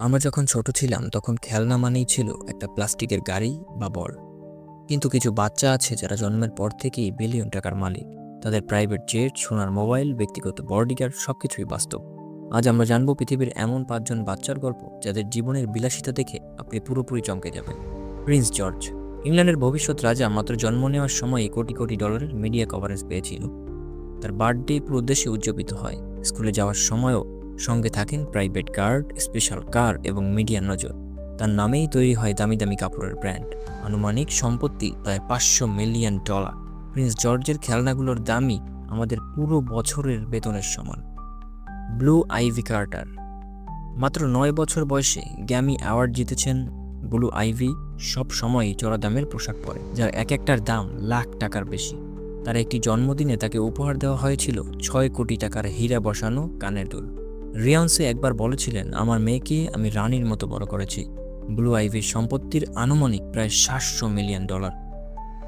আমরা যখন ছোট ছিলাম, তখন খেলনা মানেই ছিল একটা প্লাস্টিকের গাড়ি বা বল। কিন্তু কিছু বাচ্চা আছে যারা জন্মের পর থেকেই বিলিয়ন টাকার মালিক। তাদের প্রাইভেট জেট সোনার মোবাইল ব্যক্তিগত বডিগার্ড সব কিছুই বাস্তব। আজ আমরা জানব পৃথিবীর এমন পাঁচজন বাচ্চার গল্প যাদের জীবনের বিলাসিতা দেখে আপনি পুরোপুরি চমকে যাবেন। প্রিন্স জর্জ, ইংল্যান্ডের ভবিষ্যৎ রাজা মাত্র জন্ম নেওয়ার সময় কোটি কোটি ডলারের মিডিয়া কভারেজ পেয়েছিল। তার বার্থডে পুরো দেশে উদযাপিত হয়। স্কুলে যাওয়ার সময়ও সঙ্গে থাকেন প্রাইভেট গার্ড স্পেশাল কার এবং মিডিয়ার নজর। তার নামেই তৈরি হয় দামি দামি কাপড়ের ব্র্যান্ড আনুমানিক সম্পত্তি প্রায় পাঁচশো মিলিয়ন ডলার প্রিন্স জর্জের খেলনাগুলোর দামই আমাদের পুরো বছরের বেতনের সমান। Blue Ivy Carter. মাত্র নয় বছর বয়সে গ্যামি অ্যাওয়ার্ড জিতেছেন ব্লু আইভি। সব সময়ই চড়া দামের পোশাক পরে, যার এক একটার দাম লাখ টাকার বেশি। তার একটি জন্মদিনে তাকে উপহার দেওয়া হয়েছিল ছয় কোটি টাকার হীরা বসানো কানের দুল। রিয়ান্সে একবার বলেছিলেন, আমার মেয়েকে আমি রানীর মতো বড় করেছি। ব্লু আইভির সম্পত্তির আনুমানিক প্রায় সাতশো million dollar.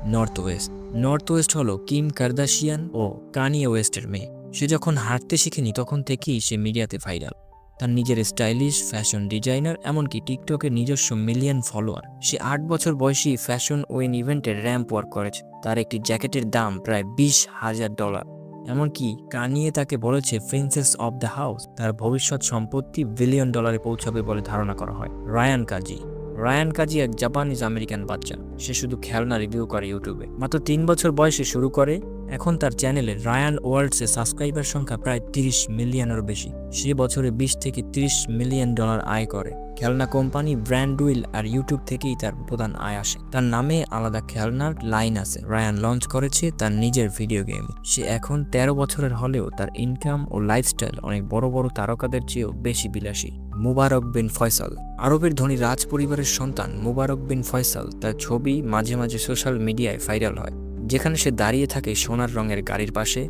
North West. North West হলো কিম কার্দাশিয়ান ও কানিয়ে ওয়েস্টের মেয়ে। সে যখন হাঁটতে শিখেনি, তখন থেকেই সে মিডিয়াতে ভাইরাল। তার নিজের স্টাইলিশ ফ্যাশন ডিজাইনার, এমনকি টিকটকের নিজস্ব মিলিয়ন ফলোয়ার। সে আট বছর বয়সী ফ্যাশন ওয়েন ইভেন্টের র্যাম্প ওয়ার্ক করেছে। তার একটি জ্যাকেটের দাম প্রায় বিশ হাজার ডলার। এমনকি কানিয়ে তাকে বলেছে প্রিন্সেস অব দ্য হাউস তার ভবিষ্যৎ সম্পত্তি বিলিয়ন ডলারে পৌঁছাবে বলে ধারণা করা হয়। রায়ান কাজী রায়ান কাজী এক জাপানিজ আমেরিকান বাচ্চা। সে শুধু খেলনা রিভিউ করে ইউটিউবে মাত্র তিন বছর বয়সে শুরু করে এখন তার চ্যানেলে রায়ান ওয়ার্ল্ডসে সাবস্ক্রাইবার সংখ্যা প্রায় তিরিশ মিলিয়নেরও বেশি। সে বছরে বিশ থেকে তিরিশ মিলিয়ন ডলার আয় করে। খেলনা কোম্পানি ব্র্যান্ড উইল আর ইউটিউব থেকেই তার প্রধান আয় আসে। তার নামে আলাদা খেলনার লাইন আছে। রায়ান লঞ্চ করেছে তার নিজের ভিডিও গেম। সে এখন তেরো বছরের হলেও তার ইনকাম ও লাইফস্টাইল অনেক বড় বড় তারকাদের চেয়েও বেশি বিলাসী। মুবারক বিন ফয়সাল। আরবের ধনী রাজ পরিবারের সন্তান মুবারক বিন ফয়সাল তার ছবি মাঝে মাঝে সোশ্যাল মিডিয়ায় ভাইরাল হয়। যেখানে সে দাঁড়িয়ে থাকে সোনার রঙের গাড়ির পাশে,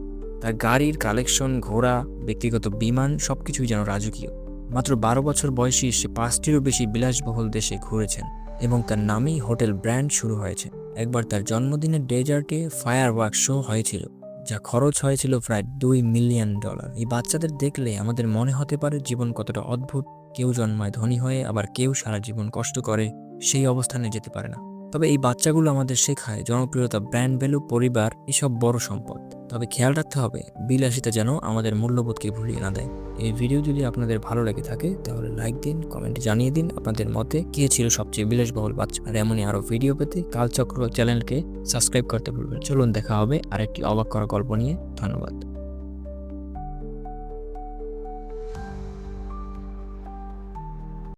তার গাড়ির কালেকশন, ঘোড়া, ব্যক্তিগত বিমান সব কিছুই যেন রাজকীয়। মাত্র বারো বছর বয়সী সে পাঁচটিরও বেশি বিলাসবহুল দেশে ঘুরেছেন এবং তার নামেই হোটেল ব্র্যান্ড শুরু হয়েছে। একবার তার জন্মদিনের ডেজার্টে ফায়ার ওয়ার্ক শো হয়েছিল, যা খরচ হয়েছিল প্রায় দুই মিলিয়ন ডলার। এই বাচ্চাদের দেখলে আমাদের মনে হতে পারে জীবন কতটা অদ্ভুত, কেউ জন্মায় ধনী হয়ে, আবার কেউ সারা জীবন কষ্ট করে, সেই অবস্থানে যেতে পারে না। তবে এই বাচ্চাগুলো আমাদের শেখায় জনপ্রিয়তা ব্র্যান্ড ভ্যালু পরিবার, এসব বড় সম্পদ। তবে খেয়াল রাখতে হবে, বিলাসিতা যেন আমাদের মূল্যবোধকে ভুলিয়ে না দেয়। এই ভিডিও যদি আপনাদের ভালো লেগে থাকে, তাহলে লাইক দিন কমেন্টে জানিয়ে দিন আপনাদের মতে কে ছিল সবচেয়ে বিলাসবহুল বাচ্চা। আর এমনই আরও ভিডিও পেতে কালচক্র চ্যানেলকে সাবস্ক্রাইব করতে ভুলবেন চলুন দেখা হবে আরেকটি অবাক করা গল্প নিয়ে। ধন্যবাদ।